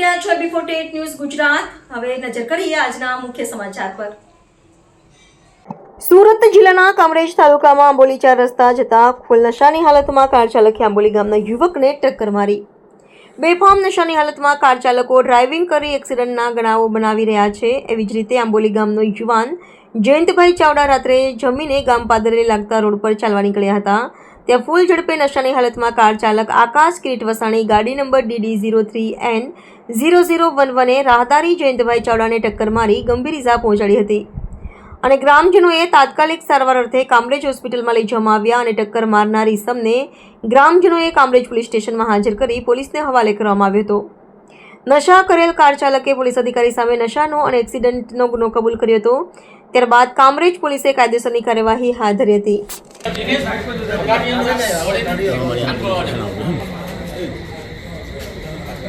છો before TET news Gujarat. હવે નજર કરીએ આજના મુખ્ય સમાચાર પર. સુરત જિલ્લાના કામરેજ તાલુકામાં આંબોલી ચાર રસ્તા જતા ફૂલ નશાની હાલતમાં કાર ચાલકે આંબોલી ગામના યુવકને ટક્કર મારી. બેફામ નશાની હાલતમાં કાર ચાલકો ડ્રાઇવિંગ કરી એક્સિડન્ટના ગણાવો બનાવી રહ્યા છે. એવી જ રીતે આંબોલી ગામનો યુવાન જયંતભાઈ ચાવડા રાત્રે જમીને ગામ પાદરે લાગતા રોડ પર ચાલવા નીકળ્યા હતા. ત્યાં ફૂલ ઝડપે નશાની હાલતમાં કાર ચાલક આકાશ કિરીટ વસાણી, ગાડી number DD zero three N zero zero one વને રાહદારી જયંતભાઈ ચાવડાને ટક્કર મારી ગંભીર ઇજા પહોંચાડી હતી. અને ગ્રામજનોએ તાત્કાલિક સારવાર અર્થે કામરેજ હોસ્પિટલમાં લઈ જવામાં આવ્યા અને ટક્કર મારનાર સમને ગ્રામજનોએ કામરેજ પોલીસ સ્ટેશનમાં હાજર કરી પોલીસને હવાલે કરવામાં આવ્યો હતો. નશા કરેલ કાર ચાલકે પોલીસ અધિકારી સામે નશાનો અને એક્સિડન્ટનો ગુનો કબૂલ કર્યો હતો. ત્યારબાદ કામરેજ પોલીસે કાયદેસરની કાર્યવાહી હાથ ધરી હતી.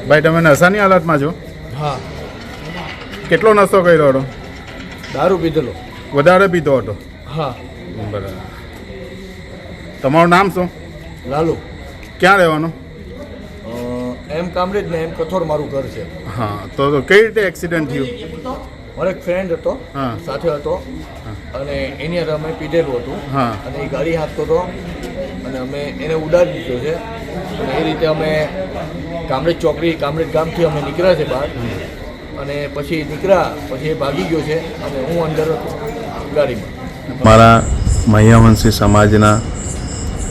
ભાઈ તમે નશાની હાલતમાં છો? હા. કેટલો નશો કર્યો હતો? દારૂ પીધેલો. વધારે પીધો હતો? હા. બરાબર. તમારું નામ શું? લાલુ. ક્યાં રહેવાનું? એમ કામરેજ ને એમ કથોર મારું ઘર છે. હા તો તો કઈ રીતે એક્સિડન્ટ થયું? મારો એક ફ્રેન્ડ હતો હા. સાથે હતો. અને એની હારે અમે પીધેલું હતું. હા. અને એ ગાડી હાંકતો હતો. અને અમે એને ઉડાડી દીધો છે. અને એ રીતે અમે કામરેજ ચોકડી કામરેજ ગામથી અમે નીકળ્યા છે બહાર. અને પછી નીકળ્યા પછી એ ભાગી ગયો છે અને હું અંદર હતો ગાડીમાં. મારા મહ્યાવંશી સમાજના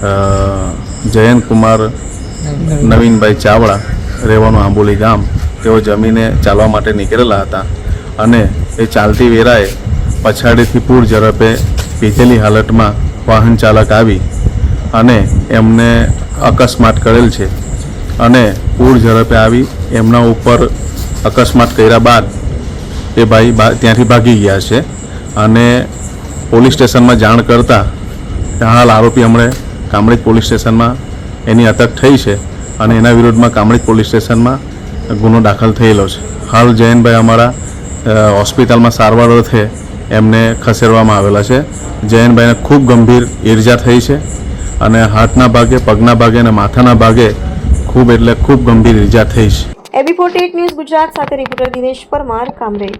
જયંત જયંતકુમાર નવીનભાઈ ચાવડા રહેવાનું આંબોલી ગામ તેઓ જમીને ચાલવા માટે નીકળેલા હતા અને એ ચાલતી વેરાએ પછાડીથી પૂર ઝડપે પીધેલી હાલતમાં વાહન ચાલક આવી અને એમને અકસ્માત કરેલ છે. અને પૂર ઝડપે આવી એમના ઉપર અકસ્માત કર્યા બાદ એ ભાઈ ત્યાંથી ભાગી ગયા છે અને પોલીસ સ્ટેશનમાં જાણ કરતાં હાલ આરોપી હમણે કામરેજ પોલીસ સ્ટેશનમાં એની અટક થઈ છે. અને એના વિરુદ્ધમાં કામરેજ પોલીસ સ્ટેશનમાં ગુનો દાખલ થયેલો છે. હાલ જયંતભાઈ અમારા હોસ્પિટલમાં સારવાર અર્થે એમને ખસેડવામાં આવેલા છે. જયંતભાઈને ખૂબ ગંભીર ઈર્જા થઈ છે અને હાથના ભાગે, પગના ભાગે અને માથાના ભાગે ખૂબ એટલે ખૂબ ગંભીર ઈજા થઈ છે. એબી ફોર્ટી ન્યૂઝ ગુજરાત સાથે રિપોર્ટર દિનેશ પરમાર, કામરેજ.